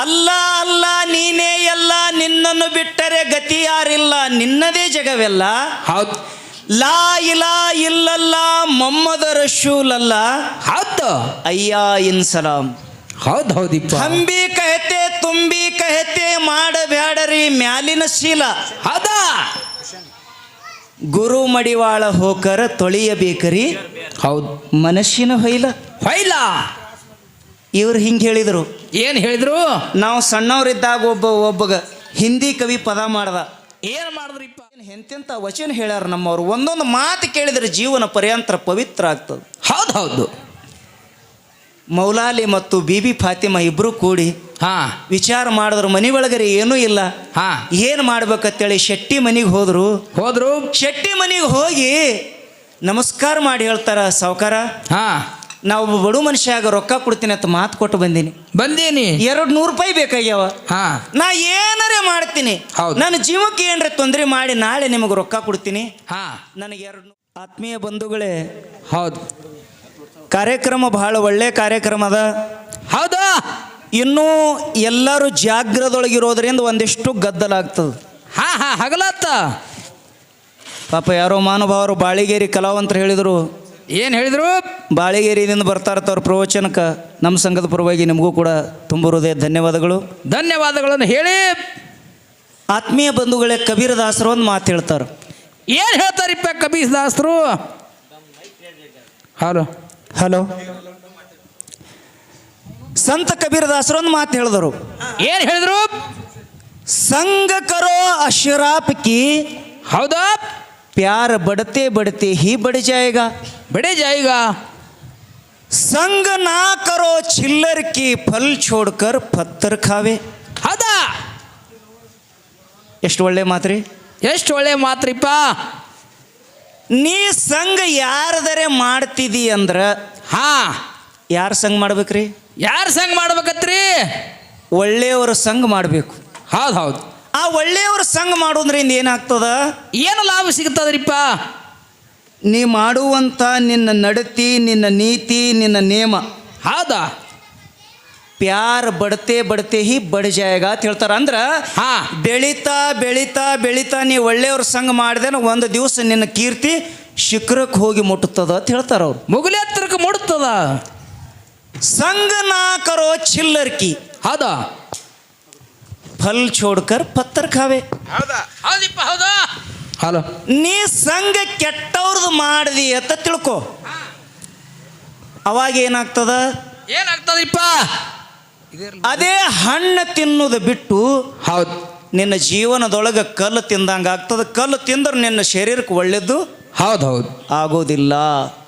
ಅಲ್ಲ ಅಲ್ಲ ನೀನೇ ಎಲ್ಲ ನಿನ್ನನ್ನು ಬಿಟ್ಟರೆ ಗತಿ ಯಾರಿಲ್ಲ ನಿನ್ನದೇ ಜಗವೆಲ್ಲ? ಹೌದು. ಲಾ ಇಲ ಇಲ್ಲಲ್ಲ ಮೊಮ್ಮದ ರಶೂಲಲ್ಲ ಹೌದು. ಅಯ್ಯ ಇನ್ ಸಲಾಂ ಹೌದು ಹೌದಿಪ್ಪ. ಹಂಬಿ ಕಹತೆ ತುಂಬಿ ಕಹತೆ ಮಾಡಬ್ಯಾಡರಿ ಮ್ಯಾಲಿನ ಶೀಲ. ಹೌದಾ. ಗುರು ಮಡಿವಾಳ ಹೋಕರ ತೊಳೆಯಬೇಕರಿ? ಹೌದು. ಮನಸ್ಸಿನ ಹೊಯ್ಲ. ಹೊಯ್ಲ. ಇವ್ರು ಹಿಂಗೆ ಹೇಳಿದರು. ಏನು ಹೇಳಿದರು? ನಾವು ಸಣ್ಣವರಿದ್ದಾಗ ಒಬ್ಬ ಒಬ್ಬಗ ಹಿಂದಿ ಕವಿ ಪದ ಮಾಡ್ದ. ಏನು ಮಾಡಿದ್ರಿಪ್ಪ? ಎಂತೆಂಥ ವಚನ ಹೇಳ್ಯಾರ ನಮ್ಮವ್ರು. ಒಂದೊಂದು ಮಾತು ಕೇಳಿದರೆ ಜೀವನ ಪರ್ಯಂತರ ಪವಿತ್ರ ಆಗ್ತದೆ. ಹೌದು ಹೌದು. ಮೌಲಾಲಿ ಮತ್ತು ಬಿಬಿ ಫಾತಿಮಾ ಇಬ್ಬರು ಕೂಡಿ ಹಾ. ವಿಚಾರ ಮಾಡಿದ್ರು. ಮನೆ ಒಳಗರೆ ಏನೂ ಇಲ್ಲ. ಹಾ. ಏನು ಮಾಡ್ಬೇಕಂತೇಳಿ ಶೆಟ್ಟಿ ಮನೆಗೆ ಹೋದರು. ಹೋದರು? ಶೆಟ್ಟಿ ಮನೆಗೆ ಹೋಗಿ ನಮಸ್ಕಾರ ಮಾಡಿ ಹೇಳ್ತಾರ ಸಾವುಕಾರ. ಹಾ. ನಾವು ಒಬ್ಬ ಬಡು ಮನುಷ್ಯಾಗ ರೊಕ್ಕ ಕೊಡ್ತೀನಿ ಅಂತ ಮಾತು ಕೊಟ್ಟು ಬಂದೀನಿ. ಬಂದೀನಿ. ಎರಡು ನೂರು ರೂಪಾಯಿ ಬೇಕಾಗ್ಯಾವ. ಹಾ. ನಾ ಏನಾರ ಮಾಡ್ತೀನಿ. ಹೌದು. ನನ್ನ ಜೀವಕ್ಕೆ ಏನ್ರ ತೊಂದರೆ ಮಾಡಿ ನಾಳೆ ನಿಮಗೆ ರೊಕ್ಕ ಕೊಡ್ತೀನಿ. ಹಾ. ನನಗೆ ಎರಡು ಆತ್ಮೀಯ ಬಂಧುಗಳೇ ಹೌದು. ಕಾರ್ಯಕ್ರಮ ಬಹಳ ಒಳ್ಳೆ ಕಾರ್ಯಕ್ರಮ ಅದ. ಹೌದಾ? ಇನ್ನೂ ಎಲ್ಲರೂ ಜಾಗ್ರದೊಳಗಿರೋದ್ರಿಂದ ಒಂದಿಷ್ಟು ಗದ್ದಲಾಗ್ತದೆ ಹಾ ಹಾ ಹಗಲತ್ತ ಪಾಪ ಯಾರೋ ಮಹಾನುಭಾವರು ಬಾಳಿಗೇರಿ ಕಲಾವಂತರು ಹೇಳಿದರು ಏನು ಹೇಳಿದರು? ಬಾಳಿಗೇರಿಯಿಂದ ಬರ್ತಾರೆ ಇರ್ತಾವ್ರ ಪ್ರವಚನಕ್ಕೆ. ನಮ್ಮ ಸಂಘದ ಪರವಾಗಿ ನಿಮಗೂ ಕೂಡ ತುಂಬ ಹೃದಯ ಧನ್ಯವಾದಗಳು. ಧನ್ಯವಾದಗಳನ್ನು ಹೇಳಿ. ಆತ್ಮೀಯ ಬಂಧುಗಳೇ ಕಬೀರ ದಾಸರು ಒಂದು ಮಾತು ಹೇಳ್ತಾರೆ. ಏನು ಹೇಳ್ತಾರಿಪ್ಪ ಕಬೀರದಾಸರು ಹಲೋ. ಹಲೋ. ಸಂತ ಕಬೀರ ದಾಸರು ಒಂದು ಮಾತು ಹೇಳಿದರು. ಏನು ಹೇಳಿದರು? ಸಂಘ ಕರೋ ಅಶರಾಪ್ಕಿ ಹೌದಾ? ಪ್ಯಾರ ಬಡತೆ ಬಡತೆ ಹಿ ಬಡಜಾಯಗ ಬಿಡಿ ಜಾಯಿಗ संग ना करो चिल्लर की फल छोड़कर पत्थर खावे ಹೌದಾ ಎಷ್ಟು ಒಳ್ಳೆ ಮಾತ್ರಿ ಎಷ್ಟು ಒಳ್ಳೆ ಮಾತ್ರಿಪ್ಪ ನೀ ಸಂಘ ಯಾರದರೆ ಮಾಡ್ತಿದಿ ಅಂದ್ರ ಹಾ ಯಾರ ಸಂಘ ಮಾಡ್ಬೇಕ್ರಿ ಯಾರು ಸಂಗ್ ಮಾಡ್ಬೇಕತ್ರಿ ಒಳ್ಳೆಯವರ ಸಂಘ ಮಾಡಬೇಕು ಹೌದು ಹೌದು ಆ ಒಳ್ಳೆಯವರ ಸಂಘ ಮಾಡೋದ್ರಿಂದ ಏನಾಗ್ತದ ಏನು ಲಾಭ ಸಿಗ್ತದ್ರಿಪ್ಪ ನೀ ಮಾಡುವಂಥ ನಿನ್ನ ನಡತಿ ನಿನ್ನ ನೀತಿ ನಿನ್ನ ನಿಯಮ ಹೌದ? ಪ್ಯಾರ್ ಬಡತೆ ಬಡತೆ ಹಿ ಬಡ ಜಾಯಗ ಅಂತ ಹೇಳ್ತಾರ. ಅಂದ್ರ ಹಾ. ಬೆಳಿತಾ ಬೆಳಿತಾ ಬೆಳೀತಾ ನೀ ಒಳ್ಳೆಯವ್ರ ಸಂಘ ಮಾಡಿದೆ ಒಂದು ದಿವಸ ನಿನ್ನ ಕೀರ್ತಿ ಶಿಖರಕ್ಕೆ ಹೋಗಿ ಮುಟ್ಟುತ್ತದ ಅಂತ ಹೇಳ್ತಾರ ಅವ್ರು. ಮುಗುಲಿ ಹತ್ರಕ್ಕೆ ಮುಟ್ಟುತ್ತದ? ಸಂಘ ನಾ ಕರೋ ಚಿಲ್ಲರ್ಕಿ ಹೌದ? ಫಲ್ ಚೋಡ್ಕರ್ ಪತ್ತರ್ ಖಾವೆ. ಹೌದಾ. ಹೌದಿಪ್ಪ ಹೌದಾ? ಹಲೋ. ನೀ ಸಂಘ ಕೆಟ್ಟವ್ರದ್ದು ಮಾಡಿದಿ ಅಂತ ತಿಳ್ಕೊ. ಅವಾಗ ಏನಾಗ್ತದ? ಏನಾಗ್ತದಪ್ಪ? ಅದೇ ಹಣ್ಣು ತಿನ್ನೋದು ಬಿಟ್ಟು ಹೌದು. ನಿನ್ನ ಜೀವನದೊಳಗೆ ಕಲ್ಲು ತಿಂದಂಗ ಆಗ್ತದ. ಕಲ್ಲು ತಿಂದ್ರೆ ನಿನ್ನ ಶರೀರಕ್ಕೆ ಒಳ್ಳೇದು ಹೌದು ಹೌದು. ಆಗೋದಿಲ್ಲ.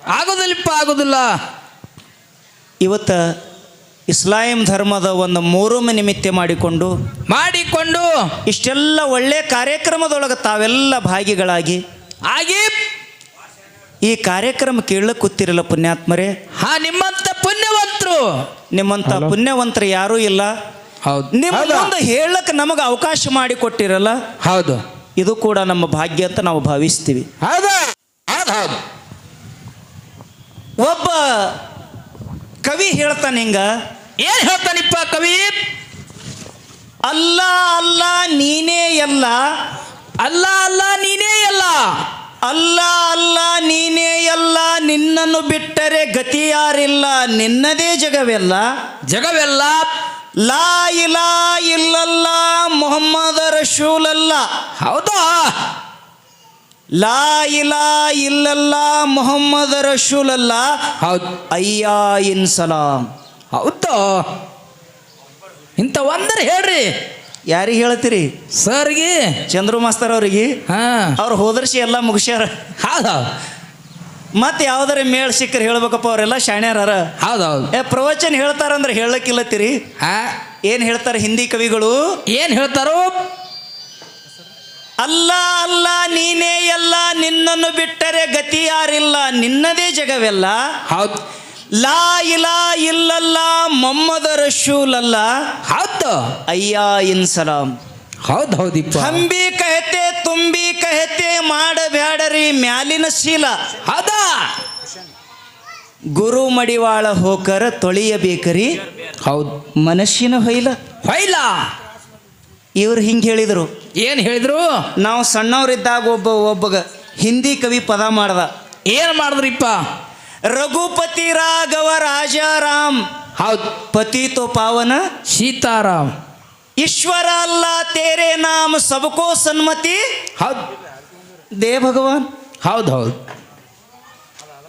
ಆಗೋದಿಲ್ಲಪ್ಪ ಆಗೋದಿಲ್ಲ. ಇವತ್ತು ಇಸ್ಲಾಂ ಧರ್ಮದ ಒಂದು ಮೂರೊಮ್ಮೆ ನಿಮಿತ್ತ ಮಾಡಿಕೊಂಡು ಮಾಡಿಕೊಂಡು ಇಷ್ಟೆಲ್ಲ ಒಳ್ಳೆ ಕಾರ್ಯಕ್ರಮದೊಳಗೆ ತಾವೆಲ್ಲ ಭಾಗಿಗಳಾಗಿ ಆಗಿ ಈ ಕಾರ್ಯಕ್ರಮ ಕೇಳಕ್ಕೆ ಕೂತಿರಲ್ಲ ಪುಣ್ಯಾತ್ಮರೇ? ಹಾ ನಿಮ್ಮಂತ ಪುಣ್ಯವಂತರು. ನಿಮ್ಮಂತ ಪುಣ್ಯವಂತರು ಯಾರೂ ಇಲ್ಲ. ಹೌದು. ನಿಮ್ಮ ಮುಂದೆ ಹೇಳಕ್ಕೆ ನಮಗೆ ಅವಕಾಶ ಮಾಡಿ ಕೊಟ್ಟಿರಲ್ಲ. ಹೌದು. ಇದು ಕೂಡ ನಮ್ಮ ಭಾಗ್ಯ ಅಂತ ನಾವು ಭಾವಿಸ್ತೀವಿ. ಹೌದು. ಒಬ್ಬ ಕವಿ ಹೇಳ್ತಾನೆ ಹಿಂಗ? ಏನ್ ಹೇಳ್ತಾನಿಪ್ಪ ಕವಿ? ಅಲ್ಲ ಅಲ್ಲ ನೀನೇ ಎಲ್ಲ. ಅಲ್ಲ ಅಲ್ಲ ನೀನೇ ಎಲ್ಲ. ಅಲ್ಲ ಅಲ್ಲ ನೀನೇ ಎಲ್ಲ. ನಿನ್ನನ್ನು ಬಿಟ್ಟರೆ ಗತಿ ಯಾರಿಲ್ಲ. ನಿನ್ನದೇ ಜಗವೆಲ್ಲ. ಜಗವೆಲ್ಲ. ಲಾ ಇಲಾ ಇಲ್ಲಲ್ಲ ಮೊಹಮ್ಮದ ರಶೂಲಲ್ಲ ಹೌದಾ? ಲಾ ಇಲಾ ಇಲ್ಲಲ್ಲ ಮೊಹಮ್ಮದ ರಶೂಲಲ್ಲ ಹೌದು. ಅಯ್ಯಾ ಇನ್ ಸಲಾಂ. ಹೌದು? ಇಂಥ ಒಂದರೆ ಹೇಳ್ರಿ. ಯಾರಿಗೆ ಹೇಳ್ತೀರಿ? ಸರ್ಗೆ. ಚಂದ್ರು ಮಾಸ್ತರ್ ಅವ್ರಿಗೆ. ಹಾ. ಅವ್ರು ಹೋದರ್ಸಿ ಎಲ್ಲ ಮುಗಿಸ್ಯಾರ. ಹೌದು ಮತ್ತೆ ಯಾವ್ದಾರ ಮೇಳ್ ಸಿಕ್ಕರೆ ಹೇಳ್ಬೇಕಪ್ಪ ಅವರೆಲ್ಲ ಶಾಣ್ಯಾರ ಹೌದೌದು ಹೌದು. ಏ ಪ್ರವಚನ ಹೇಳ್ತಾರಂದ್ರೆ ಹೇಳಕ್ಕಿಲ್ಲತ್ತೀರಿ? ಹಾ. ಏನ್ ಹೇಳ್ತಾರೆ ಹಿಂದಿ ಕವಿಗಳು? ಏನ್ ಹೇಳ್ತಾರೋ? ಅಲ್ಲ ಅಲ್ಲ ನಿನ್ನನ್ನು ಬಿಟ್ಟರೆ ಗತಿ ಯಾರಿಲ್ಲ? ನಿನ್ನದೇ ಜಗವೆಲ್ಲ? ಹೌದು. ಲಾ ಇಲ ಇಲ್ಲಲ್ಲ ಮೊಮ್ಮದ ರಶೂಲಲ್ಲ ಹೌದು. ಅಯ್ಯ ಇನ್ ಸಲಾಂ ಹೌದು ಹೌದಿಪ್ಪ. ಹಂಬಿ ಕಹತೆ ತುಂಬಿ ಕಹತೆ ಮಾಡಬ್ಯಾಡರಿ ಮ್ಯಾಲಿನ ಶೀಲ. ಹೌದಾ. ಗುರು ಮಡಿವಾಳ ಹೋಕರ ತೊಳೆಯಬೇಕರಿ? ಹೌದು. ಮನಸ್ಸಿನ ಹೊಯ್ಲ. ಹೊಯ್ಲ. ಇವ್ರು ಹಿಂಗೆ ಹೇಳಿದರು. ಏನ್ ಹೇಳಿದ್ರು? ನಾವು ಸಣ್ಣವರಿದ್ದಾಗ ಒಬ್ಬ ಒಬ್ಬಗ ಹಿಂದಿ ಕವಿ ಪದ ಮಾಡ್ದ. ಏನು ಮಾಡಿದ್ರಿಪ್ಪ ರಘುಪತಿ ರಾಘವ ರಾಜಾರಾಮ್. ಹೌದು. ಪತಿ ತೋ ಪಾವನ. ಸೀತಾರಾಮ್. ಈಶ್ವರ ಅಲ್ಲ ತೇರೆ ನಾಮ ಸಬಕೋ ಸನ್ಮತಿ. ಹೌದು. ದೇ ಭಗವಾನ್. ಹೌದು ಹೌದು.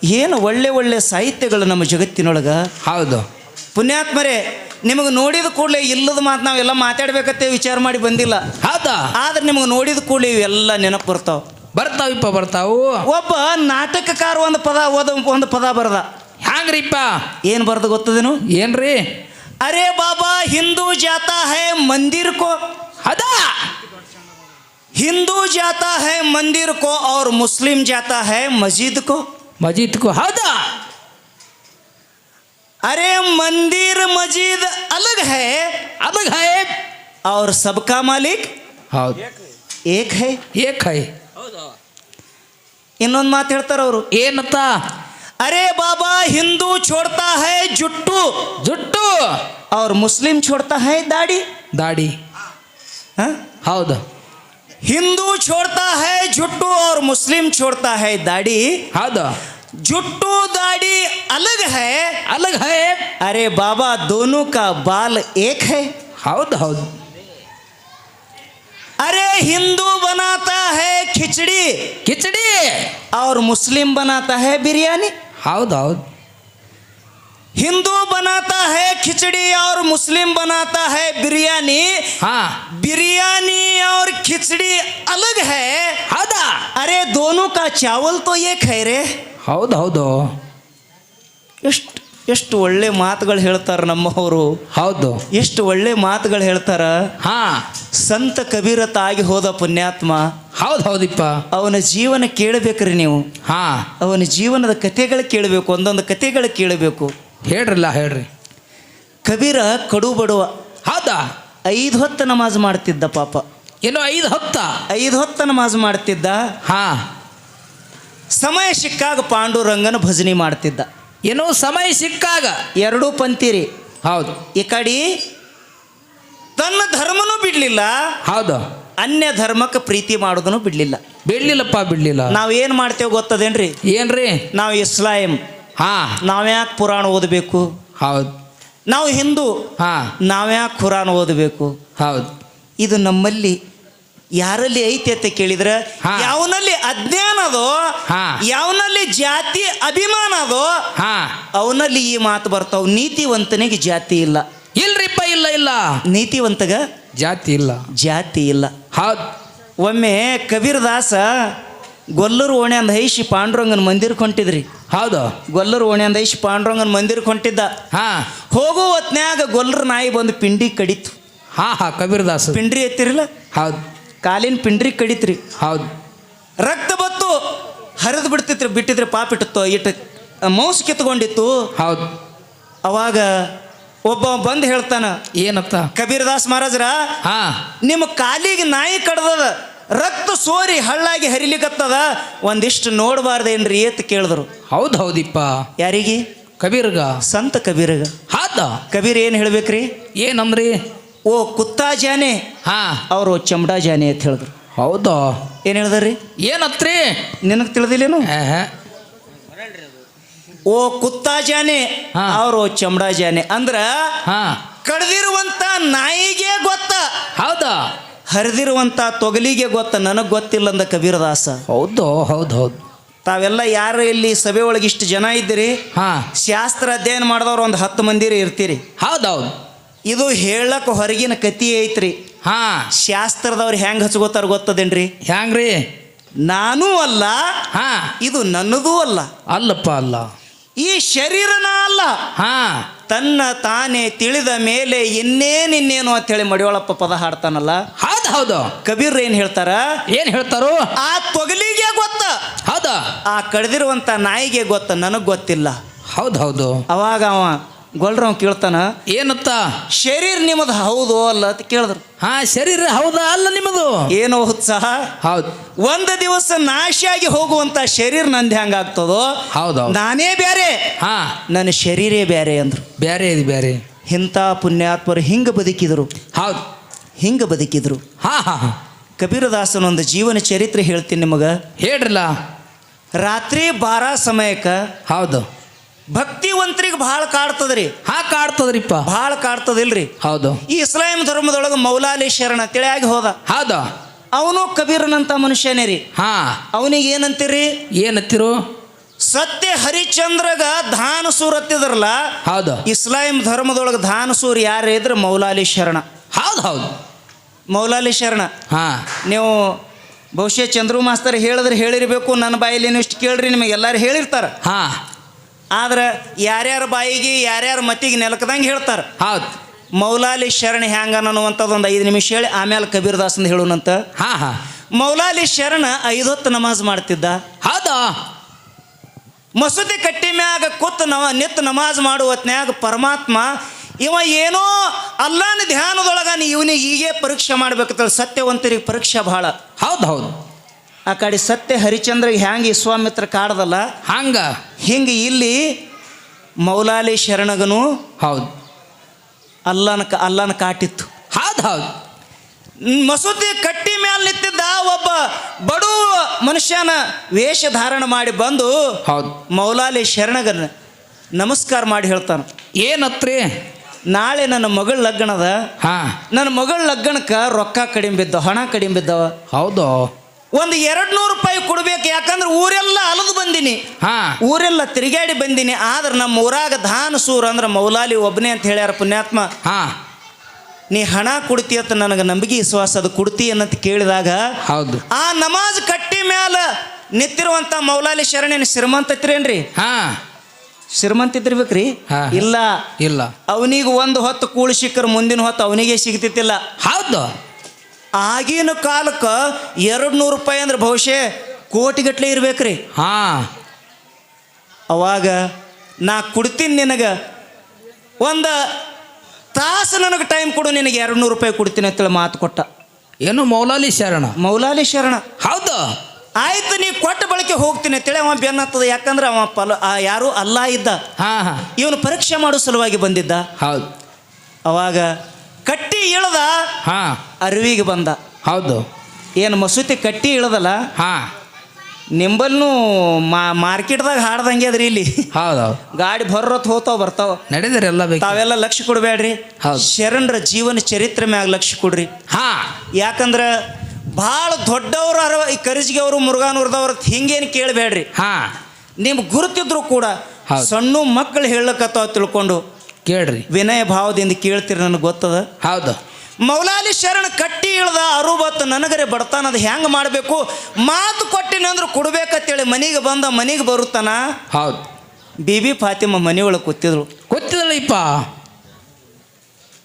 ಏನು ಒಳ್ಳೆ ಒಳ್ಳೆ ಸಾಹಿತ್ಯಗಳು ನಮ್ಮ ಜಗತ್ತಿನೊಳಗೆ? ಹೌದು. ಪುಣ್ಯಾತ್ಮರೇ ನಿಮಗೆ ನೋಡಿದ ಕೂಡಲೇ ಇಲ್ಲದ ಮಾತು ನಾವೆಲ್ಲ ಮಾತಾಡ್ಬೇಕತ್ತೆ ವಿಚಾರ ಮಾಡಿ ಬಂದಿಲ್ಲ. ಹೌದಾ? ಆದ್ರೆ ನಿಮಗೆ ನೋಡಿದ ಕೂಡಲೇ ಇವೆಲ್ಲ ನೆನಪು ಬರ್ತಾವೆ. ಬರ್ತಾವಿಪ್ಪ ಬರ್ತಾವು ಒಬ್ಬ ನಾಟಕಕಾರ ಒಂದು ಪದ ಓದ ಒಂದು ಪದ ಬರ್ದ ಹ್ಯಾಂಗ್ರಿಪ್ಪ ಏನು ಬರ್ದ ಗೊತ್ತದೇನು ಏನ್ರಿ ಅರೆ ಬಾಬಾ ಹಿಂದೂ ಜಾತಾ ಹೈ ಮಂದಿರ್ ಕೋ ಅದ हिंदू जाता है मंदिर को और मुस्लिम जाता है मस्जिद को ಮಜೀದ್ಕು ಹೌದಾ अरे मंदिर मस्जिद अलग है ಅದಾಗ ಹೈ और सबका मालिक ಹೌದು एक है ಏಕ್ ಹೈ ಇನ್ನೊಂದು ಮಾತು ಹೇಳ್ತಾರ ಅವರು ಏನತ್ತ अरे बाबा हिंदू छोड़ता है जुट्टू ಜುಟ್ಟು और मुस्लिम छोड़ता है दाढ़ी ದಾಡಿ हाँ? ಹೌದು हिंदू छोड़ता है जुट्टू और मुस्लिम छोड़ता है दाढ़ी ಹೌದು जुट्टू दाढ़ी अलग है ಅಲಗ್ ಹೈ अरे बाबा दोनों का बाल एक है ಹೌದು ಹೌದು अरे हिंदू बनाता है खिचड़ी। खिचड़ी? और मुस्लिम बनाता है बिरयानी। हाउ दाउ हिंदू बनाता है खिचड़ी और मुस्लिम बनाता है बिरयानी। हाँ। बिरयानी और खिचड़ी अलग है। हौदा अरे दोनों का चावल तो ये है। हाउ हौद दो इष्ट ಎಷ್ಟು ಒಳ್ಳೆ ಮಾತುಗಳು ಹೇಳ್ತಾರೆ ನಮ್ಮವರು. ಹೌದು. ಎಷ್ಟು ಒಳ್ಳೆ ಮಾತುಗಳು ಹೇಳ್ತಾರ. ಹಾ. ಸಂತ ಕಬೀರ ತಾಗಿ ಹೋದ ಪುಣ್ಯಾತ್ಮ. ಹೌದು ಹೌದಿಪ್ಪ. ಅವನ ಜೀವನ ಕೇಳಬೇಕ್ರಿ ನೀವು. ಹಾ. ಅವನ ಜೀವನದ ಕಥೆಗಳು ಕೇಳಬೇಕು ಒಂದೊಂದು ಕಥೆಗಳು ಕೇಳಬೇಕು. ಹೇಳ್ರಲ್ಲ ಹೇಳ್ರಿ. ಕಬೀರ ಕಡು ಬಡುವ. ಹೌದಾ? ಐದು ಹೊತ್ತು ನಮಾಜ್ ಮಾಡ್ತಿದ್ದ ಪಾಪ. ಏನು ಐದು ಹೊತ್ತ? ಐದು ಹೊತ್ತು ನಮಾಜ್ ಮಾಡ್ತಿದ್ದ. ಹಾ. ಸಮಯ ಸಿಕ್ಕಾಗ ಪಾಂಡುರಂಗನ ಭಜನೆ ಮಾಡ್ತಿದ್ದ. ಏನು ಸಮಯ ಸಿಕ್ಕಾಗ ಎರಡೂ ಪಂತೀರಿ ಹೌದು. ಈ ಕಡೆ ತನ್ನ ಧರ್ಮನೂ ಬಿಡಲಿಲ್ಲ. ಹೌದು. ಅನ್ಯ ಧರ್ಮಕ್ಕೆ ಪ್ರೀತಿ ಮಾಡೋದನ್ನು ಬಿಡಲಿಲ್ಲ. ಬಿಡ್ಲಿಲ್ಲಪ್ಪ ಬಿಡ್ಲಿಲ್ಲ. ನಾವು ಏನು ಮಾಡ್ತೇವೆ ಗೊತ್ತದೇನ್ರಿ? ಏನ್ರಿ? ನಾವು ಇಸ್ಲಾಂ. ಹಾ. ನಾವ್ಯಾಕೆ ಪುರಾಣ ಓದಬೇಕು? ಹೌದು. ನಾವು ಹಿಂದೂ. ಹಾ. ನಾವ್ಯಾಕೆ ಕುರಾನ್ ಓದಬೇಕು? ಹೌದು. ಇದು ನಮ್ಮಲ್ಲಿ ಯಾರಲ್ಲಿ ಐತಿ ಅಂತ ಕೇಳಿದ್ರೆ ಹಾ. ಅಜ್ಞಾನ ಅದೋ ಹಾ. ಯಾವನಲ್ಲಿ ಜಾತಿ ಅಭಿಮಾನ ಅದು ಹಾ. ಅವನಲ್ಲಿ ಈ ಮಾತು ಬರ್ತಾವ ನೀತಿವಂತನಿಗೆ ಜಾತಿ ಇಲ್ಲ. ಇಲ್ರಿಪ್ಪ ಇಲ್ಲ ಇಲ್ಲ. ನೀತಿವಂತಗ ಜಾತಿ ಇಲ್ಲ. ಜಾತಿ ಇಲ್ಲ. ಹೌದು. ಒಮ್ಮೆ ಕಬೀರ್ ದಾಸ ಗೊಲ್ಲರು ಓಣೆ ಅಂದ ಹೈಶಿ ಪಾಂಡುರಂಗನ ಮಂದಿರಕ್ಕೆ ಹೊಂಟಿದ್ರಿ ಹೌದು. ಗೊಲ್ಲರು ಓಣೆ ಅಂದ ಹೈಶಿ ಪಾಂಡುರಂಗನ ಮಂದಿರಕ್ಕೆ ಹೊಂಟಿದ್ದ ಹಾ. ಹೋಗೋ ಹೊತ್ನ್ಯಾಗ ಗೊಲ್ಲರ ನಾಯಿ ಬಂದು ಪಿಂಡಿ ಕಡಿತು. ಹಾ ಹಾ ಕಬೀರ್ದಾಸ್. ಪಿಂಡ್ರಿ ಎತ್ತಿರಲ್ಲ ಹೌದು. ಕಾಲಿನ ಪಿಂಡ್ರಿ ಕಡಿತ್ರಿ. ಹೌದು. ರಕ್ತ ಬತ್ತು ಹರಿದು ಬಿಡ್ತಿತ್ತು ಬಿಟ್ಟಿದ್ರೆ ಪಾಪ ಇಟ್ಟು ಇಟ್ಟು ಮೌಸ್ ಕಿತ್ಕೊಂಡಿತ್ತು. ಹೌದು. ಅವಾಗ ಒಬ್ಬ ಬಂದು ಹೇಳ್ತಾನ ಏನತ್ತ ಕಬೀರದಾಸ್ ಮಹಾರಾಜರ ಹಾ. ನಿಮ್ಮ ಕಾಲಿಗೆ ನಾಯಿ ಕಡ್ದದ ರಕ್ತ ಸೋರಿ ಹಳ್ಳಾಗಿ ಹರಿಲಿಕತ್ತದ ಒಂದಿಷ್ಟು ನೋಡಬಾರ್ದೇನ್ರಿ ಏತ್ ಕೇಳಿದ್ರು. ಹೌದು ಹೌದಿಪ್ಪ. ಯಾರಿಗೆ? ಕಬೀರ್ಗ. ಸಂತ ಕಬೀರಗ. ಹಾದ. ಕಬೀರ್ ಏನು ಹೇಳ್ಬೇಕ್ರಿ? ಏನಂದ್ರಿ? ಓ ಕುತ್ತಾ ಜಾನೆ. ಹಾ. ಅವರು ಚಮಡಾ ಜಾನೆ ಅಂತ ಹೇಳಿದ್ರು. ಹೌದಾ? ಏನು ಹೇಳ್ದಾರ್ರಿ ಏನತ್ರಿ? ನಿನಗೆ ತಿಳಿದಿಲ್ಲೇನು. ಓ ಕುತ್ತಾ ಜಾನೆ ಹಾ. ಅವರು ಚಮಡಾ ಜಾನೆ. ಅಂದ್ರ ಹಾ. ಕಡ್ದಿರುವಂತ ನಾಯಿಗೆ ಗೊತ್ತ. ಹೌದಾ? ಹರಿದಿರುವಂತ ತೊಗಲಿಗೆ ಗೊತ್ತ. ನನಗೆ ಗೊತ್ತಿಲ್ಲ ಅಂದ ಕಬೀರದಾಸ. ಹೌದು ಹೌದು ಹೌದು. ತಾವೆಲ್ಲ ಯಾರು ಇಲ್ಲಿ ಸಭೆ ಒಳಗೆ ಇಷ್ಟು ಜನ ಇದ್ದೀರಿ? ಹಾ. ಶಾಸ್ತ್ರ ಅಧ್ಯಯನ ಮಾಡಿದವ್ರು ಒಂದು ಹತ್ತು ಮಂದಿರಿ ಇರ್ತೀರಿ. ಹೌದೌದು. ಇದು ಹೇಳಕ್ಕೆ ಹೊರಗಿನ ಕತಿ ಐತ್ರಿ. ಹಾ. ಶಾಸ್ತ್ರದವ್ರು ಹೆಂಗ್ ಹಚ್ಕೋತಾರ ಗೊತ್ತದೇನ್ರಿ? ಹ್ಯಾಂಗ್ರಿ ನಾನೂ ಅಲ್ಲ ಹಾ. ಇದು ನನ್ನದೂ ಅಲ್ಲ. ಅಲ್ಲಪ್ಪ ಅಲ್ಲ. ಈ ಶರೀರನ ಅಲ್ಲ. ಹಾ. ತನ್ನ ತಾನೇ ತಿಳಿದ ಮೇಲೆ ಇನ್ನೇನು ಇನ್ನೇನು ಅಂತ ಹೇಳಿ ಮಡಿಯೋಳಪ್ಪ ಪದ ಹಾಡ್ತಾನಲ್ಲ? ಹೌದು ಹೌದು. ಕಬೀರ್ ಏನ್ ಹೇಳ್ತಾರ? ಏನ್ ಹೇಳ್ತಾರೋ? ಆ ತೊಗಲಿಗೆ ಗೊತ್ತ. ಹೌದ. ಆ ಕಡ್ದಿರುವಂತ ನಾಯಿಗೆ ಗೊತ್ತ ನನಗ್ ಗೊತ್ತಿಲ್ಲ. ಹೌದು ಹೌದು. ಅವಾಗ ಅವ ಗೊಲ್ರವ್ ಕೇಳ್ತಾನ ಏನತ್ತ? ಶರೀರ ನಿಮ್ಮದು ಹೌದು ಅಲ್ಲ? ಅಂತ ಕೇಳಿದ್ರು. ಹಾ ಶರೀರ ಹೌದಾ ಅಲ್ಲ ನಿಮ್ಮದು ಏನೋ ಉತ್ಸಾಹ ಹೌದು. ಒಂದು ದಿವಸ ನಾಶಿಯಾಗಿ ಹೋಗುವಂತ ಶರೀರ ನಂದು ಹೆಂಗಾಗ್ತದೋ ಹೌದು ನಾನೇ ಬೇರೆ ಹಾ. ನನ್ನ ಶರೀರೇ ಬೇರೆ ಅಂದ್ರು. ಬೇರೆ ಇದು ಬೇರೆ ಇಂಥ ಪುಣ್ಯಾತ್ಮರು ಹಿಂಗ ಬದುಕಿದ್ರು. ಹೌದು. ಹಿಂಗ ಬದುಕಿದ್ರು. ಹಾ ಹಾ ಹಾ. ಕಬೀರದಾಸನ ಒಂದು ಜೀವನ ಚರಿತ್ರೆ ಹೇಳ್ತೀನಿ ನಿಮಗೆ. ಹೇಳ್ರಲ್ಲ. ರಾತ್ರಿ ಬಾರ ಸಮಯಕ್ಕೆ ಹೌದು. ಭಕ್ತಿವಂತರಿಗೆ ಭಾಳ ಕಾಡ್ತದ್ರಿ. ಹಾ ಕಾಡ್ತದ್ರಿಪ್ಪ. ಭಾಳ ಕಾಡ್ತದಿಲ್ರಿ. ಹೌದು. ಈ ಇಸ್ಲಾಂ ಧರ್ಮದೊಳಗೆ ಮೌಲಾಲಿ ಶರಣ ತಿಳಿಯಾಗಿ ಹೋದ. ಹೌದು. ಅವನು ಕಬೀರನಂತ ಮನುಷ್ಯನೇ ರೀ. ಹಾ. ಅವನಿಗೆ ಏನಂತೀರಿ? ಏನತ್ತಿರು? ಸತ್ಯ ಹರಿಚಂದ್ರಗ ಧಾನ ಸೂರ್ ಹತ್ತಿದ್ರಲ್ಲ ಹೌದು. ಇಸ್ಲಾಂ ಧರ್ಮದೊಳಗೆ ಧಾನ ಸೂರ್ ಯಾರು ಇದ್ರೆ ಮೌಲಾಲಿ ಶರಣ ಹೌದು ಹೌದು. ಮೌಲಾಲಿ ಶರಣ ಹಾ. ನೀವು ಬಹುಶಃ ಚಂದ್ರು ಮಾಸ್ತರ್ ಹೇಳಿದ್ರೆ ಹೇಳಿರ್ಬೇಕು ನನ್ನ ಬಾಯಲ್ಲಿ ನೀವು ಇಷ್ಟು ಕೇಳ್ರಿ ನಿಮಗೆ ಎಲ್ಲರೂ ಹೇಳಿರ್ತಾರೆ. ಹಾ. ಆದ್ರೆ ಯಾರ್ಯಾರ ಬಾಯಿಗೆ ಯಾರ್ಯಾರ ಮತಿಗೆ ನೆಲಕದಂಗೆ ಹೇಳ್ತಾರೆ. ಹೌದು. ಮೌಲಾಲಿ ಶರಣ ಹ್ಯಾಂಗ ಅನ್ನುವಂಥದ್ದು ಒಂದು ಐದು ನಿಮಿಷ ಹೇಳಿ ಆಮೇಲೆ ಕಬೀರ್ ದಾಸ್ ಅಂತ. ಹೇಳೋಣಂತ ಹಾ ಹಾ. ಮೌಲಾಲಿ ಶರಣ ಐದೊತ್ತು ನಮಾಜ್ ಮಾಡ್ತಿದ್ದ. ಹೌದ. ಮಸೂದಿ ಕಟ್ಟಿ ಮ್ಯಾಗ ಕೂತ್ ನವ ನಿತ್ ನಮಾಜ್ ಮಾಡುವ ಹೊತ್ನ್ಯಾಗ ಪರಮಾತ್ಮ ಇವ ಏನೋ ಅಲ್ಲಾನ ಧ್ಯಾನದೊಳಗ ಇವನಿಗೆ ಹೀಗೆ ಪರೀಕ್ಷೆ ಮಾಡ್ಬೇಕಂತ ಸತ್ಯವಂತರಿಗೆ ಪರೀಕ್ಷೆ ಬಹಳ ಹೌದು ಹೌದು. ಆ ಕಡೆ ಸತ್ಯ ಹರಿಚಂದ್ರ ಹ್ಯಾಂಗೆ ವಿಶ್ವಾಮಿತ್ರ ಕಾಡ್ದಲ್ಲ? ಹಂಗ? ಹಿಂಗೆ ಇಲ್ಲಿ ಮೌಲಾಲಿ ಶರಣಗನು ಹೌದು. ಅಲ್ಲನ ಅಲ್ಲನ ಕಾಟಿತ್ತು. ಹೌದು ಹೌದು. ಮಸೂದಿ ಕಟ್ಟಿ ಮೇಲೆ ನಿಂತಿದ್ದ ಒಬ್ಬ ಬಡು ಮನುಷ್ಯನ ವೇಷ ಧಾರಣ ಮಾಡಿ ಬಂದು ಹೌದು. ಮೌಲಾಲಿ ಶರಣಗನ ನಮಸ್ಕಾರ ಮಾಡಿ ಹೇಳ್ತಾನೆ. ಏನತ್ರಿ? ನಾಳೆ ನನ್ನ ಮಗಳ ಲಗ್ನದ. ಹಾ. ನನ್ನ ಮಗಳ ಲಗ್ನಕ್ಕೆ ರೊಕ್ಕ ಕಡಿಮೆ ಬಿದ್ದವ ಹಣ ಕಡಿಮೆ ಬಿದ್ದವ. ಹೌದು. ಒಂದು ಎರಡು ನೂರು ರೂಪಾಯಿ ಕೊಡ್ಬೇಕು ಯಾಕಂದ್ರೆ ಊರೆಲ್ಲ ಅಲದು ಬಂದಿನಿ. ಹಾ. ಊರೆಲ್ಲ ತಿರುಗಾಡಿ ಬಂದಿನಿ. ಆದ್ರೆ ನಮ್ಮ ಊರಾಗ ಧಾನ ಸೂರ್ ಅಂದ್ರೆ ಮೌಲಾಲಿ ಒಬ್ಬನೇ ಅಂತ ಹೇಳ್ಯಾರ ಪುಣ್ಯಾತ್ಮ. ಹಾ. ನೀ ಹಣ ಕೊಡ್ತಿ ಅಂತ ನನಗೆ ನಂಬಿಕೆ ವಿಶ್ವಾಸ ಅದು ಕೊಡ್ತಿ ಅನ್ನಂತ ಕೇಳಿದಾಗ ಹೌದು. ಆ ನಮಾಜ್ ಕಟ್ಟಿ ಮ್ಯಾಲ ನಿಂತಿರುವಂತ ಮೌಲಾಲಿ ಶರಣೇನು ಶ್ರೀಮಂತ ಇತ್ರೇನ್ರಿ ಹಾ. ಶ್ರೀಮಂತ ಇದ್ದಿರ್ಬೇಕ್ರಿ? ಹಾ. ಇಲ್ಲ. ಇಲ್ಲ. ಅವನಿಗೆ ಒಂದು ಹೊತ್ತು ಕೂಳು ಸಿಕ್ಕರೆ ಮುಂದಿನ ಹೊತ್ತು ಅವನಿಗೆ ಸಿಗ್ತಿತ್ತಿಲ್ಲ. ಹೌದು. ಆಗಿನ ಕಾಲಕ್ಕೆ ಎರಡು ನೂರು ರೂಪಾಯಿ ಅಂದ್ರೆ ಬಹುಶಃ ಕೋಟಿಗಟ್ಲೆ ಇರ್ಬೇಕ್ರಿ. ಹಾ. ಅವಾಗ ನಾ ಕೊಡ್ತೀನಿ ನಿನಗೆ. ಒಂದು ತಾಸು ನನಗೆ ಟೈಮ್ ಕೊಡು ನಿನಗೆ ಎರಡು ನೂರು ರೂಪಾಯಿ ಕೊಡ್ತೀನಿ ಅಂತೇಳಿ ಮಾತು ಕೊಟ್ಟ. ಏನು ಮೌಲಾಲಿ ಶರಣ? ಮೌಲಾಲಿ ಶರಣ. ಹೌದು? ಆಯ್ತು ನೀ ಕೊಟ್ಟ ಬಳಕೆ ಹೋಗ್ತೀನಿ ಅಂತೇಳಿ ಅವ ಬೆನ್ನತ್ತದ ಯಾಕಂದ್ರೆ ಅವ ಪಲ ಆ ಯಾರು ಅಲ್ಲ ಇದ್ದ. ಹಾ ಹಾ. ಇವನು ಪರೀಕ್ಷೆ ಮಾಡೋ ಸಲುವಾಗಿ ಬಂದಿದ್ದ. ಹೌದು. ಅವಾಗ ಕಟ್ಟಿ ಇಳ್ದ ಹಾ. ಅರಿವಿಗೆ ಬಂದ. ಹೌದು. ಏನು ಮಸೂತಿ ಕಟ್ಟಿ ಇಳ್ದಲ್ಲ? ಹಾ. ನಿಂಬಲ್ನು ಮಾ ಮಾರ್ಕೆಟ್ದಾಗ ಹಾಡ್ದಂಗೆ ಅದ್ರಿ ಇಲ್ಲಿ. ಹೌದು. ಗಾಡಿ ಬರ್ರತ್ ಹೋತಾವ ಬರ್ತಾವ. ನಡೆದ್ರೆ ಎಲ್ಲ ಬೇಕು ತಾವೆಲ್ಲ ಲಕ್ಷ ಕೊಡಬೇಡ್ರಿ ಹೌದು. ಶರಣರ ಜೀವನ ಚರಿತ್ರೆ ಮ್ಯಾಗ ಲಕ್ಷ ಕೊಡ್ರಿ. ಹಾ. ಯಾಕಂದ್ರೆ ಭಾಳ ದೊಡ್ಡವರು ಅರವ ಈ ಕರಿಜಿಗೆ ಅವರು ಮುರುಘಾನೂರ್ದವ್ರ ಹಿಂಗೇನು ಕೇಳಬೇಡ್ರಿ ಹಾ. ನಿಮ್ ಗುರುತಿದ್ರು ಕೂಡ ಹೌದು. ಸಣ್ಣ ಮಕ್ಕಳು ಹೇಳಕತ್ತಾವ ತಿಳ್ಕೊಂಡು ಕೇಳ್ರಿ. ವಿನಯ ಭಾವದಿಂದ ಕೇಳ್ತೀರಿ ನನಗೆ ಗೊತ್ತದ? ಹೌದು. ಮೌಲಾಲಿ ಶರಣ ಕಟ್ಟಿ ಇಳ್ದ ಅರುಬತ್ತು ನನಗರೆ ಅದು ಹೆಂಗೆ ಮಾಡಬೇಕು? ಮಾತು ಕೊಟ್ಟಿನಂದ್ರೆ ಕೊಡ್ಬೇಕಂತೇಳಿ ಮನೆಗೆ ಬಂದ ಮನೆಗೆ ಬರುತ್ತಾನ? ಹೌದು. ಬಿಬಿ ಫಾತಿಮ ಒಳಗೆ ಕೂತಿದ್ರು ಕೂತಿದ್ರಲ್ಲ ಇಪ್ಪ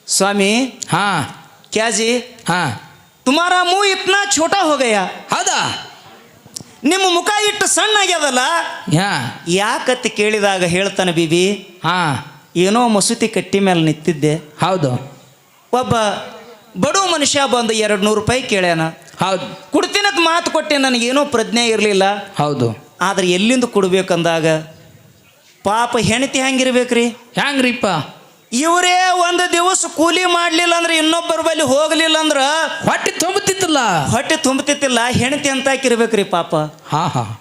ಸ್ವಾಮಿ ಹಾ. ಕ್ಯಾಜಿ ಹಾ. ತುಮಾರ ಮೂ ಇತ್ನಾ ಛೋಟ ಹೋಗಯ್ಯ. ಹೌದಾ? ನಿಮ್ಮ ಮುಖ ಇಟ್ಟು ಸಣ್ಣ ಆಗ್ಯದಲ್ಲ ಯಾಕತ್ತಿ ಕೇಳಿದಾಗ ಹೇಳ್ತಾನೆ ಬಿಬಿ ಹಾ. ಏನೋ ಮಸೂತಿ ಕಟ್ಟಿ ಮೇಲೆ ನಿಂತಿದ್ದೆ. ಹೌದು. ಒಬ್ಬ ಬಡವ ಮನುಷ್ಯ ಬಂದು ಎರಡು ನೂರು ರೂಪಾಯಿ ಕೇಳ್ಯಾನ. ಹೌದು. ಕೊಡ್ತೀನಂತ ಮಾತು ಕೊಟ್ಟೆ ನನಗೇನೋ ಪ್ರಜ್ಞೆ ಇರಲಿಲ್ಲ. ಹೌದು. ಆದ್ರೆ ಎಲ್ಲಿಂದ ಕೊಡ್ಬೇಕಂದಾಗ? ಪಾಪ ಹೆಣತಿ ಹೆಂಗಿರ್ಬೇಕ್ರಿ? ಹ್ಯಾಂಗ್ರಿಪ್ಪ ಇವರೇ ಒಂದು ದಿವಸ ಕೂಲಿ ಮಾಡಲಿಲ್ಲ ಅಂದ್ರೆ ಇನ್ನೊಬ್ಬರ ಬಳಿ ಹೋಗಲಿಲ್ಲ ಅಂದ್ರೆ ಹೊಟ್ಟೆ ತುಂಬುತ್ತಿತ್ತಲ್ಲ. ಹೊಟ್ಟೆ ತುಂಬುತ್ತಿತ್ತಿಲ್ಲ ಹೆಣತಿ ಅಂತ ಹಾಕಿರ್ಬೇಕ್ರಿ ಪಾಪ. ಹಾ ಹಾ.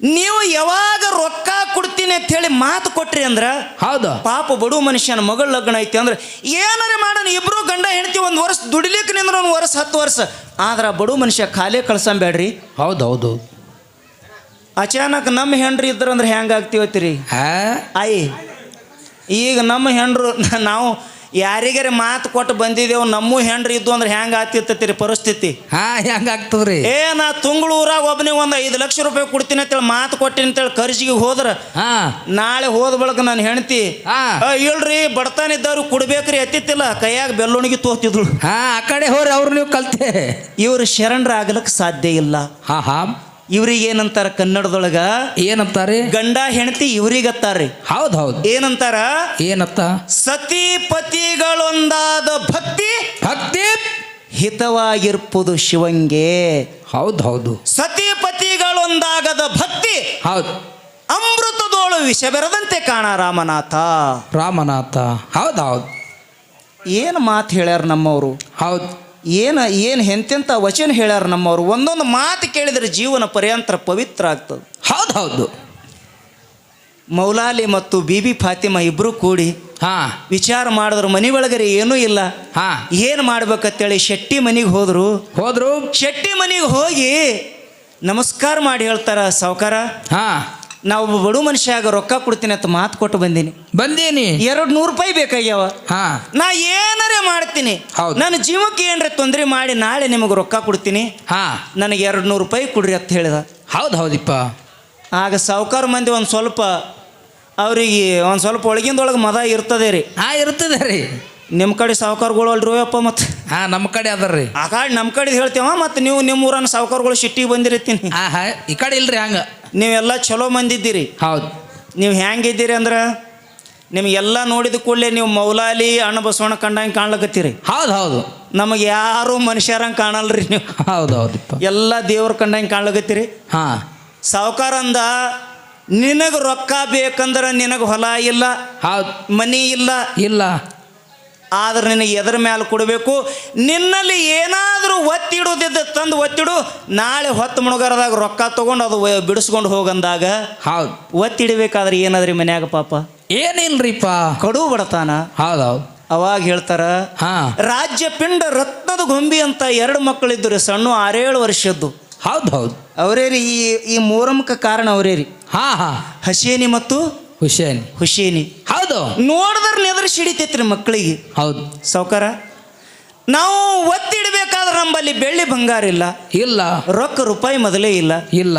ನೀವು ಯಾವಾಗ ರೊಕ್ಕ ಕೊಡ್ತೀನಿ ಅಂತ ಹೇಳಿ ಮಾತು ಕೊಟ್ರಿ ಅಂದ್ರ ಹೌದು? ಪಾಪ ಬಡು ಮನುಷ್ಯನ ಮಗಳ ಲಗ್ನ ಐತಿ ಅಂದ್ರೆ ಏನಾರ ಮಾಡೋಣ ಇಬ್ರು ಗಂಡ ಹೆಂಡತಿ ಒಂದು ವರ್ಷ ದುಡಿಲಿಕ್ಕೆ ನಿಂದ್ರ ಒಂದು ವರ್ಷ ಹತ್ತು ವರ್ಷ. ಆದ್ರೆ ಬಡು ಮನುಷ್ಯ ಖಾಲಿ ಕಳ್ಸಂಬೇಡ್ರಿ ಹೌದು ಹೌದು. ಅಚಾನಕ್ ನಮ್ಮ ಹೆಂಡ್ರಿ ಇದ್ರಂದ್ರೆ ಹೆಂಗೆ ಆಗ್ತೀವತ್ತೀರಿ ಹಾ? ಆಯಿ ಈಗ ನಮ್ಮ ಹೆಂಡ್ರು ನಾವು ಯಾರಿಗಾರ ಮಾತು ಕೊಟ್ಟು ಬಂದಿದ್ದೇವು ನಮ್ಮ ಹೆಂಡ್ರಿ ಇದ್ದು ಅಂದ್ರೆ ಹೆಂಗೆ ಆಗ್ತಿರ್ತೈತಿ ಪರಿಸ್ಥಿತಿ? ಹಾ ಹೆಂಗ ಆಗ್ತದ್ರಿ? ಏ ನಾ ತುಂಗಳೂರಾಗ ಒಬ್ಬನಿಗೆ ಒಂದು ಐದು ಲಕ್ಷ ರೂಪಾಯಿ ಕೊಡ್ತೀನಿ ಅಂತೇಳಿ ಮಾತು ಕೊಟ್ಟಿನಿ ಅಂತೇಳಿ ಕರ್ಜಿಗೆ ಹೋದ್ರ ಹಾ. ನಾಳೆ ಹೋದ ಬಳಕ ನಾನು ಹೆಂಡತಿ ಹಾ. ಇಲ್ರಿ ಬಡತಾನ ಇದ್ದವ್ರು ಕೊಡ್ಬೇಕ್ರಿ ಎತ್ತಿತ್ತಿಲ್ಲ ಕೈಯಾಗ ಬೆಲ್ಲೋಣಿಗೆ ತೋತಿದ್ರು ಹಾ ಆ ಕಡೆ ಹೋರಿ ಅವ್ರು ನೀವು ಕಲ್ತೆ. ಇವರು ಶರಣರ ಆಗ್ಲಿಕ್ಕೆ ಸಾಧ್ಯ ಇಲ್ಲ. ಹಾ ಹಾ. ಇವ್ರಿಗೆ ಏನಂತಾರ ಕನ್ನಡದೊಳಗ? ಏನಂತಾರೆ? ಗಂಡ ಹೆಂಡತಿ ಇವ್ರಿಗತ್ತಾರ್ರಿ. ಹೌದು ಹೌದು. ಏನಂತಾರ? ಏನತ್ತ? ಸತಿ ಪತಿಗಳೊಂದಾದ ಭಕ್ತಿ ಭಕ್ತಿ ಹಿತವಾಗಿರ್ಪುದು ಶಿವಂಗೆ. ಹೌದು ಹೌದು. ಸತಿ ಪತಿಗಳೊಂದಾಗದ ಭಕ್ತಿ ಹೌದು. ಅಮೃತದೋಳು ವಿಷ ಬೆರದಂತೆ ಕಾಣ ರಾಮನಾಥ. ರಾಮನಾಥ. ಹೌದು ಹೌದು. ಏನು ಮಾತು ಹೇಳ್ಯಾರ ನಮ್ಮವರು? ಹೌದು. ಏನು ಏನು ಎಂತೆಂಥ ವಚನ ಹೇಳ್ಯಾರ ನಮ್ಮವರು ಒಂದೊಂದು ಮಾತು ಕೇಳಿದರೆ ಜೀವನ ಪರ್ಯಂತರ ಪವಿತ್ರ ಆಗ್ತದೆ. ಹೌದು ಹೌದು. ಮೌಲಾಲಿ ಮತ್ತು ಬಿಬಿ ಫಾತಿಮಾ ಇಬ್ಬರು ಕೂಡಿ ಹಾ. ವಿಚಾರ ಮಾಡಿದ್ರು ಮನೆ ಒಳಗರೆ ಏನೂ ಇಲ್ಲ. ಹಾ. ಏನು ಮಾಡ್ಬೇಕಂತೇಳಿ ಶೆಟ್ಟಿ ಮನೆಗೆ ಹೋದರು. ಹೋದ್ರು. ಶೆಟ್ಟಿ ಮನೆಗೆ ಹೋಗಿ ನಮಸ್ಕಾರ ಮಾಡಿ ಹೇಳ್ತಾರ ಸಾವುಕಾರ. ಹಾ. ನಾವು ಒಬ್ಬ ಬಡು ಮನುಷ್ಯಾಗ ರೊಕ್ಕ ಕೊಡ್ತೀನಿ ಅಂತ ಮಾತು ಕೊಟ್ಟು ಬಂದೀನಿ. ಬಂದೇನಿ. ಎರಡು ನೂರು ರೂಪಾಯಿ ಬೇಕಾಗ್ಯಾವ. ಹಾ. ನಾ ಏನಾರೇ ಮಾಡ್ತೀನಿ. ಹೌದು. ನನ್ನ ಜೀವಕ್ಕೆ ಏನ್ರ ತೊಂದರೆ ಮಾಡಿ ನಾಳೆ ನಿಮಗೆ ರೊಕ್ಕ ಕೊಡ್ತೀನಿ. ಹಾ. ನನಗೆ ಎರಡು ನೂರು ರೂಪಾಯಿ ಕೊಡ್ರಿ ಅಂತ ಹೇಳಿದ. ಹೌದು ಹೌದಿಪ್ಪ. ಆಗ ಸಾವುಕಾರ ಮಂದಿ ಒಂದು ಸ್ವಲ್ಪ ಅವರಿಗೆ ಒಂದು ಸ್ವಲ್ಪ ಒಳಗಿಂದೊಳಗೆ ಮದ ಇರ್ತದೆ ರೀ. ಹಾ ಇರ್ತದೆ ರೀ. ನಿಮ್ಮ ಕಡೆ ಸಾವುಕಾರಗಳು ಅಲ್ರಿ ಅಪ್ಪ ಮತ್ತು ಹಾ ನಮ್ಮ ಕಡೆ ಅದರ್ರಿ ಆ ಕಾಡ್ ನಮ್ಮ ಕಡೆ ಹೇಳ್ತೇವ ಮತ್ತು ನೀವು ನಿಮ್ಮ ಊರನ್ನ ಸಾವುಕಾರಗಳು ಸಿಟ್ಟಿಗೆ ಬಂದಿರ್ತೀನಿ ಹಾ ಹಾ ಈ ಕಡೆ ಇಲ್ರಿ ಹಂಗ. ನೀವೆಲ್ಲ ಚಲೋ ಮಂದಿದ್ದೀರಿ. ಹೌದು. ನೀವು ಹೆಂಗಿದ್ದೀರಿ ಅಂದ್ರೆ ನಿಮಗೆಲ್ಲ ನೋಡಿದ ಕೂಡಲೇ ನೀವು ಮೌಲಾಲಿ ಅಣ್ಣ ಬಸವಣ್ಣ ಕಂಡಂಗೆ ಕಾಣ್ಲಕತ್ತೀರಿ. ಹೌದು ಹೌದು. ನಮಗೆ ಯಾರು ಮನುಷ್ಯರಂಗೆ ಕಾಣಲ್ರಿ ನೀವು. ಹೌದು ಹೌದು ಎಲ್ಲ ದೇವ್ರ ಕಂಡಂಗೆ ಕಾಣ್ಲಕತ್ತೀರಿ. ಹಾ. ಸಾವುಕಾರ ಅಂದ ನಿನಗೆ ರೊಕ್ಕ ಬೇಕಂದ್ರೆ ನಿನಗೆ ಹೊಲ ಇಲ್ಲ ಹೌದು. ಮನಿ ಇಲ್ಲ. ಇಲ್ಲ. ಆದ್ರೆ ನಿನಗೆ ಎದರ ಮೇಲೆ ಕೊಡಬೇಕು? ನಿನ್ನಲ್ಲಿ ಏನಾದರೂ ಒತ್ತಿಡುದಿದ್ದ ತಂದು ಒತ್ತಿಡು. ನಾಳೆ ಹೊತ್ತು ಮುಣಗರದಾಗ ರೊಕ್ಕ ತೊಗೊಂಡು ಅದು ಬಿಡಿಸ್ಕೊಂಡು ಹೋಗಂದಾಗ ಹೌದು. ಒತ್ತಿಡಬೇಕಾದ್ರೆ ಏನಾದ್ರಿ ಮನ್ಯಾಗ ಪಾಪ? ಏನಿಲ್ರಿಪ್ಪ? ಕಡು ಬಡತಾನ? ಹೌದೌದು. ಹೌದು ಅವಾಗ ಹೇಳ್ತಾರ ಹಾ. ರಾಜ್ಯ ಪಿಂಡ ರತ್ನದ ಗೊಂಬಿ ಅಂತ ಎರಡು ಮಕ್ಕಳಿದ್ರು ಸಣ್ಣ ಆರೇಳು ವರ್ಷದ್ದು. ಹೌದು ಹೌದು ಅವರೇ ರೀ ಈ ಈ ಮೂರಮುಖ ಕಾರಣ ಅವರೇ ರೀ ಹಾ ಹಾ. ಹಸೇನಿ ಮತ್ತು ಹುಷೇನ್. ಹುಷೇನಿ. ಹೌದು. ನೋಡಿದ್ರೆ ನೆದ್ರ ಸಿಡಿತೈತ್ರಿ ಮಕ್ಕಳಿಗೆ ಹೌದು. ಸಾವುಕಾರ ನಾವು ಒತ್ತಿಡಬೇಕಾದ್ರೆ ನಮ್ಮಲ್ಲಿ ಬೆಳ್ಳಿ ಬಂಗಾರ ಇಲ್ಲ. ಇಲ್ಲ. ರೊಕ್ಕ ರೂಪಾಯಿ ಮೊದಲೇ ಇಲ್ಲ. ಇಲ್ಲ.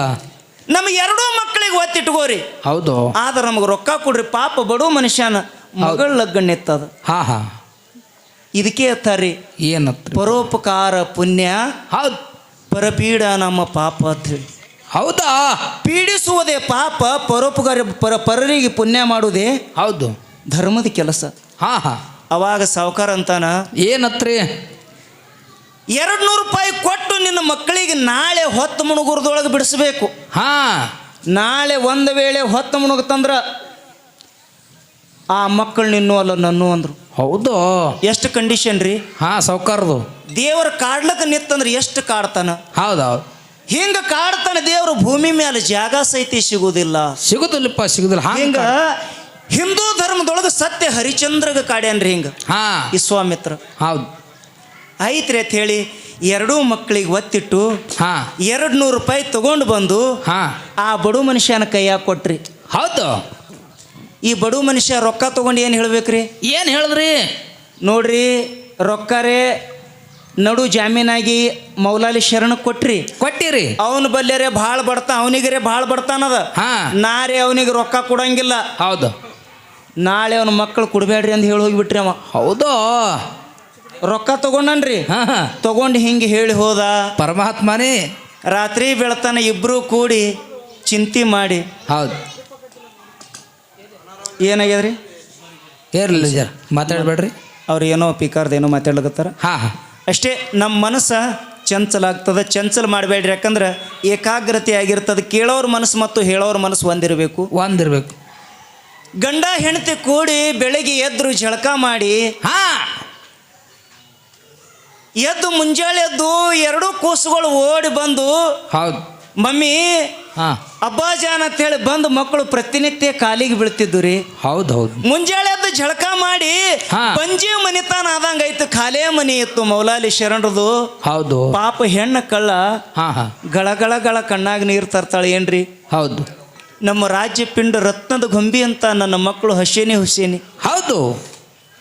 ನಮಗೆ ಎರಡೂ ಮಕ್ಕಳಿಗೆ ಒತ್ತಿಟ್ಕೋರಿ. ಹೌದು. ಆದ್ರೆ ನಮಗೆ ರೊಕ್ಕ ಕೊಡ್ರಿ ಪಾಪ ಬಡೋ ಮನುಷ್ಯನ ಮಗಳ ಲಗ್ನ ಎತ್ತದ ಹಾ ಹಾ. ಇದಕ್ಕೆ ಎತ್ತಾರಿ? ಏನತ್ತ ಪರೋಪಕಾರ ಪುಣ್ಯ ಹೌದು. ಪರಪೀಡ ನಮ್ಮ ಪಾಪ ಅಂತ ಹೇಳಿ. ಹೌದಾ? ಪೀಡಿಸುವುದೇ ಪಾಪ ಪರೋಪಕಾರ ಪರ ಪರರಿಗೆ ಪುಣ್ಯ ಮಾಡುವುದೇ ಹೌದು. ಧರ್ಮದ ಕೆಲಸ. ಹಾ ಹಾ. ಅವಾಗ ಸಾವುಕಾರ ಅಂತಾನ ಏನತ್ರಿ? ಎರಡು ನೂರು ರೂಪಾಯಿ ಕೊಟ್ಟು ನಿನ್ನ ಮಕ್ಕಳಿಗೆ ನಾಳೆ ಹೊತ್ತು ಮುಣುಗುರದೊಳಗೆ ಬಿಡಿಸ್ಬೇಕು. ಹಾ. ನಾಳೆ ಒಂದು ವೇಳೆ ಹೊತ್ತು ಮುಣುಗುತ್ತಂದ್ರ ಆ ಮಕ್ಕಳು ನಿನ್ನೂ ಅಲ್ಲ ನನ್ನೂ ಅಂದ್ರು. ಹೌದು. ಎಷ್ಟು ಕಂಡೀಷನ್ ರೀ? ಹಾ ಸಾವುಕಾರದು. ದೇವರ ಕಾಡ್ಲಕ್ಕ ನಿತ್ತಂದ್ರೆ ಎಷ್ಟು ಕಾಡ್ತಾನ? ಹೌದೌದು. ಹೌದು ಹಿಂಗ ಕಾಡ್ತಾನೆ ದೇವರು ಭೂಮಿ ಮೇಲೆ ಜಾಗ ಸಹಿತ ಸಿಗುವುದಿಲ್ಲ. ಸಿಗುದಿಲ್ಲಪ್ಪ ಸಿಗುದಿಲ್ಲ. ಹಿಂಗ ಹಿಂದೂ ಧರ್ಮದೊಳಗೆ ಸತ್ಯ ಹರಿಚಂದ್ರಗ ಕಾಡ್ಯಾನ್ರಿ ಹಿಂಗ. ಹಾ. ವಿಶ್ವಾಮಿತ್ರ ಹೌದು. ಐತ್ರಿ ಅಂತ ಹೇಳಿ ಎರಡೂ ಮಕ್ಕಳಿಗೆ ಒತ್ತಿಟ್ಟು ಹಾ. ಎರಡು ನೂರು ರೂಪಾಯಿ ತಗೊಂಡು ಬಂದು ಹಾ. ಆ ಬಡು ಮನುಷ್ಯನ ಕೈಯಾಗ ಕೊಟ್ರಿ. ಹೌದು. ಈ ಬಡು ಮನುಷ್ಯ ರೊಕ್ಕ ತಗೊಂಡು ಏನು ಹೇಳ್ಬೇಕ್ರಿ? ಏನು ಹೇಳಿದ್ರಿ? ನೋಡ್ರಿ ರೊಕ್ಕರೇ ನಡು ಜಾಮೀನಾಗಿ ಮೌಲಾಲಿ ಶರಣ ಕೊಟ್ರಿ. ಕೊಟ್ಟಿರಿ. ಅವನ ಬಲ್ಯರೆ ಭಾಳ ಬಡ್ತಾ ಅವನಿಗರೆ ಭಾಳ ಬಡ್ತಾನದ ಹಾ. ನಾರೇ ಅವನಿಗೆ ರೊಕ್ಕ ಕೊಡಂಗಿಲ್ಲ. ಹೌದು. ನಾಳೆ ಅವನ ಮಕ್ಕಳು ಕೊಡಬೇಡ್ರಿ ಅಂತ ಹೇಳಿ ಹೋಗಿಬಿಟ್ರಿ ಅವ. ಹೌದು. ರೊಕ್ಕ ತಗೊಂಡನ್ರಿ. ಹಾ ಹಾ. ತಗೊಂಡು ಹಿಂಗೆ ಹೇಳಿ ಹೋದ. ಪರಮಾತ್ಮನೇ. ರಾತ್ರಿ ಬೆಳತನ ಇಬ್ಬರು ಕೂಡಿ ಚಿಂತೆ ಮಾಡಿ. ಹೌದು. ಏನಾಗ್ಯದ್ರಿ? ಏರ್ಲಿಲ್ಲ ಜರ ಮಾತಾಡ್ಬೇಡ್ರಿ. ಅವ್ರು ಏನೋ ಪಿಕಾರ್ದು ಏನೋ ಮಾತಾಡ್ಲಕತ್ತಾರ? ಹಾಂ ಹಾ. ಅಷ್ಟೇ ನಮ್ಮ ಮನಸ್ಸು ಚಂಚಲ ಆಗ್ತದೆ. ಚಂಚಲ ಮಾಡಬೇಡ್ರಿ ಯಾಕಂದ್ರೆ ಏಕಾಗ್ರತೆ ಆಗಿರ್ತದೆ. ಕೇಳೋರ ಮನಸ್ಸು ಮತ್ತು ಹೇಳೋರ ಮನಸ್ಸು ಒಂದಿರಬೇಕು. ಒಂದಿರಬೇಕು. ಗಂಡ ಹೆಂಡತಿ ಕೂಡಿ ಬೆಳಗ್ಗೆ ಎದ್ರು ಜಳಕ ಮಾಡಿ ಹಾ. ಎದ್ದು ಮುಂಜಾಳೆ ಎದ್ದು ಎರಡೂ ಕೂಸುಗಳು ಓಡಿ ಬಂದು ಹೌದು. ಮಮ್ಮಿ ಹಾ. ಅಬ್ಬಾಜಾನ್ ಅಂತ ಹೇಳಿ ಬಂದು ಮಕ್ಕಳು ಪ್ರತಿನಿತ್ಯ ಕಾಲಿಗೆ ಬೀಳ್ತಿದ್ದು ರೀ ಹೌದು ಹೌದು ಎದ್ದು ಜಳಕ ಮಾಡಿ ಹಾ. ಬಂಜಿ ಮನಿತಾನ ಆದಂಗ ಐತು ಖಾಲೇ ಮನಿ ಇತ್ತು ಮೌಲಾಲಿ ಶರಣರದು. ಹೌದು. ಪಾಪ ಹೆಣ್ಣ ಕಳ್ಳ ಹಾ ಹಾ. ಗಳ ಗಳ ಗಳ ಕಣ್ಣಾಗ ನೀರು ತರ್ತಾಳೆ ಏನ್ರಿ? ಹೌದು. ನಮ್ಮ ರಾಜ್ಯ ಪಿಂಡ ರತ್ನದ ಗೊಂಬಿ ಅಂತ ನನ್ನ ಮಕ್ಕಳು ಹಸೇನಿ ಹುಸೇನಿ. ಹೌದು.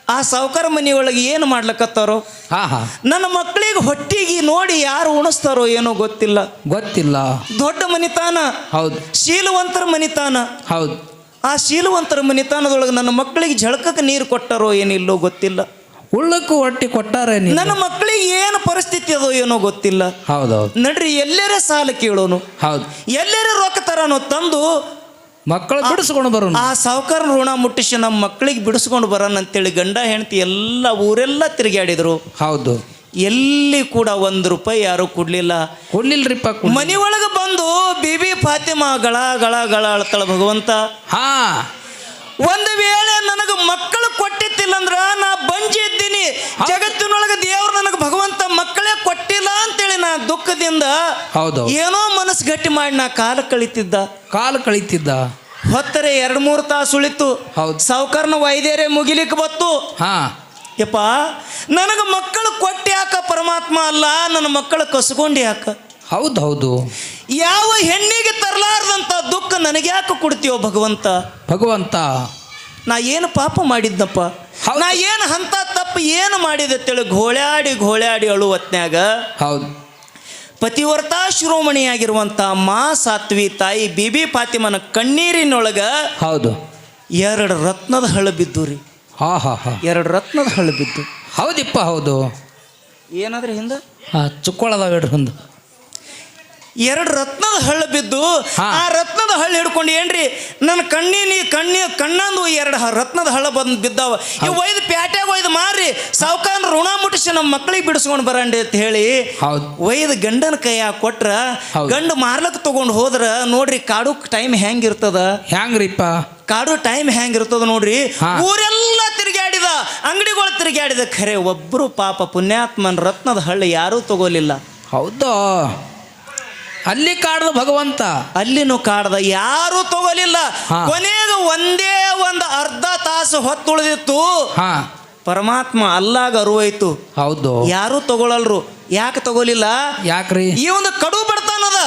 ಆ ಸಾವುಕಾರ ಮನೆಯೊಳಗೆ ಏನು ಮಾಡ್ಲಕತ್ತಾರೋ? ಹಾ ಹಾ. ನನ್ನ ಮಕ್ಕಳಿಗೆ ಹೊಟ್ಟಿಗೆ ನೋಡಿ ಯಾರು ಉಣಿಸ್ತಾರೋ ಏನೋ ಗೊತ್ತಿಲ್ಲ. ಗೊತ್ತಿಲ್ಲ. ದೊಡ್ಡ ಮನಿತಾನ? ಹೌದು. ಶೀಲವಂತರ ಮನಿತಾನ? ಹೌದು. ಆ ಶೀಲವಂತರ ಮನಿತಾನದೊಳಗೆ ನನ್ನ ಮಕ್ಕಳಿಗೆ ಝಳಕಕ್ಕೆ ನೀರು ಕೊಟ್ಟಾರೋ ಏನಿಲ್ಲೋ ಗೊತ್ತಿಲ್ಲ. ಉಳ್ಳಕ್ಕೂ ಹೊಟ್ಟಿ ಕೊಟ್ಟಾರ ನನ್ನ ಮಕ್ಕಳಿಗೆ ಏನು ಪರಿಸ್ಥಿತಿ ಅದೋ ಏನೋ ಗೊತ್ತಿಲ್ಲ. ಹೌದೌದು. ನಡ್ರಿ ಎಲ್ಲರ ಸಾಲ ಕೇಳೋನು. ಹೌದು. ಎಲ್ಲರ ರೊಕ್ಕ ತರನು ತಂದು ಮಕ್ಕಳು ಬಿಡಿಸ್ಕೊಂಡು ಬರೋಣ ಆ ಸಾವುಕಾರ ಋಣ ಮುಟ್ಟಿಸಿ ನಮ್ಮ ಮಕ್ಕಳಿಗೆ ಬಿಡಿಸ್ಕೊಂಡು ಬರೋಣ ಅಂತೇಳಿ ಗಂಡ ಹೆಂಡತಿ ಎಲ್ಲ ಊರೆಲ್ಲ ತಿರುಗಾಡಿದ್ರು ಹೌದು. ಎಲ್ಲಿ ಕೂಡ ಒಂದು ರೂಪಾಯಿ ಯಾರು ಕೊಡ್ಲಿಲ್ಲ. ಕೊಡ್ಲಿಲ್ರಿಪ್ಪ ಒಳಗೆ ಬಂದು ಬಿಬಿ ಫಾತಿಮಾ ಗಳ ಗಳ ಗಳ ಅಳ್ತಾಳ ಭಗವಂತ. ಹಾ. ಒಂದು ವೇಳೆ ನನಗೆ ಮಕ್ಕಳು ಕೊಟ್ಟಿತ್ತಿಲ್ಲ ಅಂದ್ರ ನಾ ಬಂಜಿ ಇದ್ದೀನಿ. ಜಗತ್ತಿನೊಳಗೆ ದೇವ್ರು ನನಗೆ ಭಗವಂತ ಮಕ್ಕಳೇ ಕೊಟ್ಟಿಲ್ಲ ಅಂತೇಳಿ ನಾ ದುಃಖದಿಂದ ಹೌದು ಏನೋ ಮನಸ್ಸು ಗಟ್ಟಿ ಮಾಡಿ ನಾ ಕಾಲ ಕಳಿತಿದ್ದ. ಕಾಲು ಕಳೀತಿದ್ದ? ಹೊತ್ತರೆ ಎರಡು ಮೂರು ತಾಸು ಉಳಿತು. ಹೌದು. ಸಾವುಕಾರನ ವೈದ್ಯರೇ ಮುಗಿಲಿಕ್ಕೆ ಬತ್ತು. ಹಾ. ಯಪ್ಪ ನನಗೆ ಮಕ್ಕಳು ಕೊಟ್ಟು ಯಾಕ ಪರಮಾತ್ಮ ಅಲ್ಲ ನನ್ನ ಮಕ್ಕಳು ಕಸ್ಕೊಂಡು ಯಾಕ ಹೌದು ಹೌದು ಯಾವ ಹೆಣ್ಣಿಗೆ ತರಲಾರ್ದಂಥ ದುಃಖ ನನಗೆ ಯಾಕೆ ಕೊಡ್ತೀವೋ ಭಗವಂತ? ಭಗವಂತ? ನಾ ಏನು ಪಾಪ ಮಾಡಿದ್ನಪ್ಪ? ಹೌದು. ನಾ ಏನು ಹಂತ ತಪ್ಪು ಏನು ಮಾಡಿದೆ ತಿಳಿ ಘೋಳ್ಯಾಡಿ ಘೋಳ್ಯಾಡಿ ಅಳುವತ್ನ್ಯಾಗ? ಹೌದು. ಪತಿವರ್ತಾ ಶಿರೋಮಣಿಯಾಗಿರುವಂಥ ಮಾ ಸಾತ್ವಿ ತಾಯಿ ಬಿಬಿ ಫಾತಿಮನ ಕಣ್ಣೀರಿನೊಳಗ ಹೌದು. ಎರಡು ರತ್ನದ ಹಳ ಬಿದ್ದು ರೀ. ಹಾ ಹಾ ಹಾ. ಎರಡು ರತ್ನದ ಹಳ ಬಿದ್ದು. ಹೌದಿಪ್ಪ ಹೌದು. ಏನಾದ್ರೆ ಹಿಂದೆ? ಹಾ ಚುಕ್ಕೊಳದಾವ ಹೇಳ್ರಿ ಒಂದು ಎರಡು ರತ್ನದ ಹಳ್ಳ ಬಿದ್ದು ಆ ರತ್ನದ ಹಳ್ಳ ಹಿಡ್ಕೊಂಡು ಏನ್ರಿ? ನನ್ನ ಕಣ್ಣಿನ ಕಣ್ಣಿ ಕಣ್ಣಂದು ಎರಡು ರತ್ನದ ಹಳ್ಳ ಬಂದು ಬಿದ್ದಾವ. ಇವು ಒಯ್ದು ಪ್ಯಾಟ್ಯಾಗ ಒಯ್ದು ಮಾರಿ ಸಾವುಕಾರ ಋಣ ಮುಟ್ಟಿಸಿ ನಮ್ಮ ಮಕ್ಕಳಿಗೆ ಬಿಡಿಸ್ಕೊಂಡು ಬರಂಡಿ ಅಂತ ಹೇಳಿ ಒಯ್ದು ಗಂಡನ ಕೈಯಾಗ ಕೊಟ್ರ. ಗಂಡು ಮಾರ್ಲಕ್ ತಗೊಂಡು ಹೋದ್ರ ನೋಡ್ರಿ ಕಾಡು ಟೈಮ್ ಹೆಂಗಿರ್ತದ? ಹೆಂಗ್ರಿಪ್ಪ? ಕಾಡು ಟೈಮ್ ಹೆಂಗಿರ್ತದ ನೋಡ್ರಿ. ಊರೆಲ್ಲ ತಿರುಗಾಡಿದ ಅಂಗಡಿಗಳು ತಿರುಗಾಡಿದ ಖರೆ ಒಬ್ಬರು ಪಾಪ ಪುಣ್ಯಾತ್ಮನ್ ರತ್ನದ ಹಳ್ಳಿ ಯಾರೂ ತಗೋಲಿಲ್ಲ. ಹೌದು? ಅಲ್ಲಿ ಕಾಡದ ಭಗವಂತ. ಅಲ್ಲಿನೂ ಕಾಡ್ದ ಯಾರು ತಗೋಲಿಲ್ಲ. ಕೊನೆಗೆ ಒಂದೇ ಒಂದು ಅರ್ಧ ತಾಸು ಹೊತ್ತುಳಿದಿತ್ತು. ಹಾ. ಪರಮಾತ್ಮ ಅಲ್ಲಾಗ ಅರುವಾಯ್ತು ಹೌದು. ಯಾರು ತಗೊಳಲ್ರು. ಯಾಕೆ ತಗೋಲಿಲ್ಲ? ಯಾಕ್ರಿ? ಈ ಒಂದು ಕಡು ಬಡತಾನದ.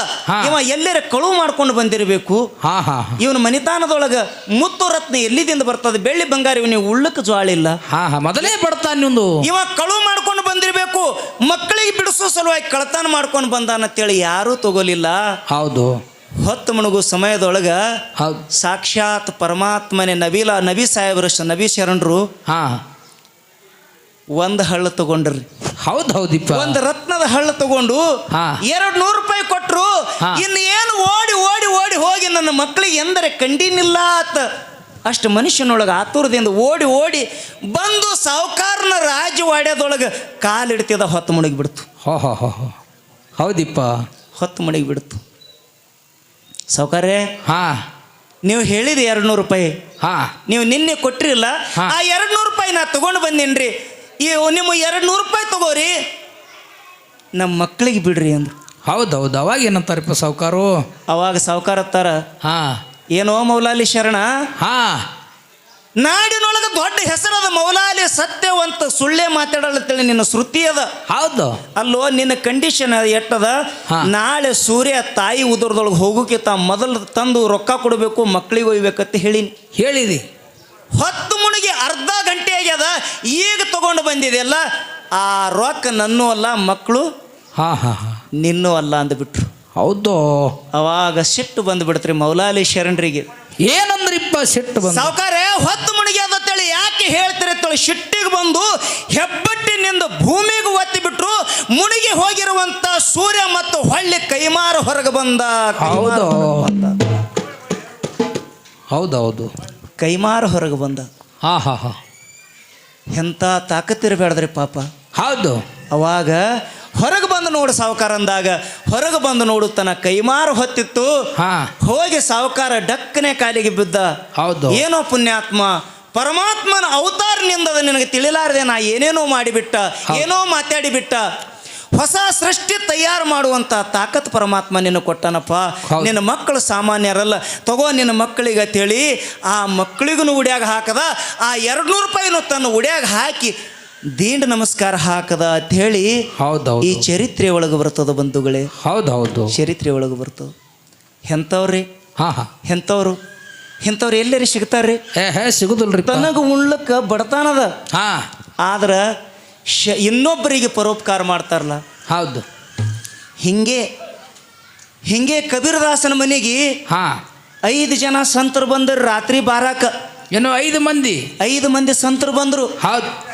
ಇವ ಎಲ್ಲರ ಕಳು ಮಾಡ್ಕೊಂಡು ಬಂದಿರಬೇಕು? ಹಾ ಹಾ ಹಾ. ಇವನ ಮನಿತಾನದೊಳಗ ಮುತ್ತು ರತ್ನ ಎಲ್ಲಿದಿಂದ ಬರ್ತದೆ? ಬೆಳ್ಳಿ ಬಂಗಾರ ಇವನಿಗೆ ಉಳ್ಳಕ್ಕೆ ಜ್ವಾಳಿಲ್ಲ ಹಾ ಹಾ. ಮೊದಲೇ ಬಡತಾನ ಇವ ಕಳು ಮಾಡ್ಕೊಂಡು ಬಂದಿರಬೇಕು ಮಕ್ಕಳಿಗೆ ಬಿಡಿಸೋ ಸಲುವಾಗಿ ಕಳತನ ಮಾಡ್ಕೊಂಡು ಬಂದಾನಂತೇಳಿ ಯಾರೂ ತಗೋಲಿಲ್ಲ. ಹೌದು. ಹೊತ್ತು ಮುಣುಗು ಸಮಯದೊಳಗ ಹೌದು. ಸಾಕ್ಷಾತ್ ಪರಮಾತ್ಮನೆ ನಬೀಲ ನಬಿ ಸಾಹೇಬರು ನಬಿ ಶರಣರು ಹಾ. ಒಂದು ಹಳ್ಳ ತಗೊಂಡ್ರಿ ಹೌದು ಹೌದಿಪ್ಪ. ಒಂದು ರತ್ನದ ಹಳ್ಳ ತಗೊಂಡು. ಎರಡು ನೂರು ರೂಪಾಯಿ ಕೊಟ್ರು ಹಾ. ಇನ್ನು ಏನು ಓಡಿ ಓಡಿ ಓಡಿ ಹೋಗಿ ನನ್ನ ಮಕ್ಕಳಿಗೆ ಎಂದರೆ ಕಂಡಿನಿಲ್ಲ ಆತ ಅಷ್ಟು ಮನುಷ್ಯನೊಳಗೆ ಆತುರದಿಂದ ಓಡಿ ಓಡಿ ಬಂದು ಸಾವುಕಾರನ ರಾಜವಾಡ್ಯದೊಳಗೆ ಕಾಲಿಡ್ತಿದ ಹೊತ್ತು ಮುಳುಗಿ ಬಿಡ್ತು ಹೋ ಹೋ ಹೋ ಹೋ. ಹೌದಿಪ್ಪ. ಹೊತ್ತು ಮುಳುಗಿ ಬಿಡ್ತು ಸಾವುಕಾರೇ ಹಾ. ನೀವು ಹೇಳಿದ ಎರಡು ನೂರು ರೂಪಾಯಿ. ಹಾ. ನೀವು ನಿನ್ನೆ ಕೊಟ್ಟಿರಲ್ಲ ಹಾ. ಆ ಎರಡು ನೂರು ರೂಪಾಯಿ ನಾ ತಗೊಂಡು ಬಂದೇನ್ರಿ. ಈ ನಿಮ್ಮ ಎರಡು ನೂರು ರೂಪಾಯಿ ತಗೋರಿ. ನಮ್ಮ ಮಕ್ಕಳಿಗೆ ಬಿಡ್ರಿ ಅಂದ್ರು. ಹೌದು ಹೌದು ಅವಾಗ ಏನಂತಾರಪ್ಪ ಸಾವುಕಾರು? ಅವಾಗ ಸಾವುಕಾರ ಹತ್ತಾರ. ಹಾ. ಏನೋ ಮೌಲಾಲಿ ಶರಣ? ಹಾ. ನಾಡಿನೊಳಗೆ ದೊಡ್ಡ ಹೆಸರದ ಮೌಲಾಲಿ ಸತ್ಯವಂತ ಸುಳ್ಳೆ ಮಾತಾಡಲತ್ತೇಳಿ ನಿನ್ನ ಶ್ರುತಿ ಅದ. ಹೌದು. ಅಲ್ಲೋ ನಿನ್ನ ಕಂಡೀಷನ್ ಎಟ್ಟದ. ನಾಳೆ ಸೂರ್ಯ ತಾಯಿ ಉದರದೊಳಗೆ ಹೋಗೋಕ್ಕಿಂತ ಮೊದಲು ತಂದು ರೊಕ್ಕ ಕೊಡಬೇಕು ಮಕ್ಕಳಿಗೆ ಒಯ್ಬೇಕಂತ ಹೇಳಿನಿ. ಹೇಳಿದಿ. ಹೊತ್ತು ಮುಳುಗಿ ಅರ್ಧ ಗಂಟೆ ಆಗ್ಯದ ಈಗ ತಗೊಂಡು ಬಂದಿದೆಯಲ್ಲ ಆ ರೊಕ್ಕ ನನ್ನೂ ಅಲ್ಲ ಮಕ್ಕಳು ಹಾ ಹಾ ಹಾ. ನಿನ್ನೂ ಅಲ್ಲ ಅಂದ್ಬಿಟ್ರು. ಹೌದು. ಅವಾಗ ಸಿಟ್ಟು ಬಂದ್ಬಿಡ್ತ್ರಿ ಮೌಲಾಲಿ ಶರಣರಿಗೆ. ಏನಂದ್ರಿಪ್ಪ ಸಿಟ್ಟು ಬಂದು? ಸಾವುಕಾರ ಹೊತ್ತು ಮುಳುಗಿ ಅದತ್ತೇಳಿ ಯಾಕೆ ಹೇಳ್ತೀರಿ ಅಂತೇಳಿ ಸಿಟ್ಟಿಗೆ ಬಂದು ಹೆಬ್ಬಟ್ಟಿನಿಂದ ಭೂಮಿಗೆ ಒತ್ತಿ ಬಿಟ್ಟರು ಮುಣಗಿ ಹೋಗಿರುವಂತ ಸೂರ್ಯ ಮತ್ತು ಹೊಳ್ಳಿ ಕೈಮಾರ ಹೊರಗೆ ಬಂದ. ಹೌದು. ಹೌದೌದು ಕೈಮಾರ ಹೊರಗೆ ಬಂದ. ಹಾ ಹಾ ಹಾ. ಎಂಥ ತಾಕತ್ತಿರಬೇಡ್ದ್ರಿ ಪಾಪ. ಹೌದು. ಅವಾಗ ಹೊರಗೆ ಬಂದು ನೋಡು ಸಾವುಕಾರ ಅಂದಾಗ ಹೊರಗೆ ಬಂದು ನೋಡು ತನ್ನ ಕೈಮಾರು ಹೊತ್ತಿತ್ತು. ಹೋಗಿ ಸಾವುಕಾರ ಡಕ್ಕನೆ ಕಾಲಿಗೆ ಬಿದ್ದ. ಹೌದು. ಏನೋ ಪುಣ್ಯಾತ್ಮ ಪರಮಾತ್ಮನ ಅವತಾರನಿಂದ ನಿಂದದ ನಿನಗೆ ತಿಳಿಲಾರದೆ ನಾ ಏನೇನೋ ಮಾಡಿಬಿಟ್ಟ ಏನೋ ಮಾತಾಡಿಬಿಟ್ಟ. ಹೊಸ ಸೃಷ್ಟಿ ತಯಾರು ಮಾಡುವಂಥ ತಾಕತ್ ಪರಮಾತ್ಮ ನಿನ್ನ ಕೊಟ್ಟನಪ್ಪ. ನಿನ್ನ ಮಕ್ಕಳು ಸಾಮಾನ್ಯರಲ್ಲ ತಗೋ ನಿನ್ನ ಮಕ್ಕಳಿಗೆ ತಿಳಿ ಆ ಮಕ್ಕಳಿಗೂ ಉಡ್ಯಾಗ ಹಾಕದ ಆ ಎರಡು ನೂರು ರೂಪಾಯಿನೂ ತನ್ನ ಉಡ್ಯಾಗ ಹಾಕಿ ದೀಂಡ್ ನಮಸ್ಕಾರ ಹಾಕದ ಅಂತ ಹೇಳಿ ಹೌದು ಈ ಚರಿತ್ರೆ ಒಳಗೆ ಬರ್ತದ ಬಂಧುಗಳೇ? ಹೌದು ಹೌದು ಚರಿತ್ರೆ ಒಳಗೆ ಬರ್ತದೆ. ಎಂಥವ್ರಿ? ಹಾ ಹಾ. ಎಂಥವ್ರು? ಇಂಥವ್ರು ಎಲ್ಲರಿ ಸಿಗ್ತಾರ್ರಿ? ಏ ಸಿಗುದಿಲ್ರಿ ತನಗ ಉಣ್ಲಕ್ಕ ಬಡತಾನದ ಹಾ. ಆದ್ರೆ ಶ ಇನ್ನೊಬ್ಬರಿಗೆ ಪರೋಪಕಾರ ಮಾಡ್ತಾರಲ್ಲ. ಹೌದು. ಹಿಂಗೆ ಹಿಂಗೆ ಕಬೀರದಾಸನ ಮನೆಗೆ ಹಾ. ಐದು ಜನ ಸಂತರು ಬಂದರು ರಾತ್ರಿ ಬಾರಾಕ. ಏನೋ ಐದು ಮಂದಿ. ಐದು ಮಂದಿ ಸಂತರು ಬಂದರು. ಹೌದು.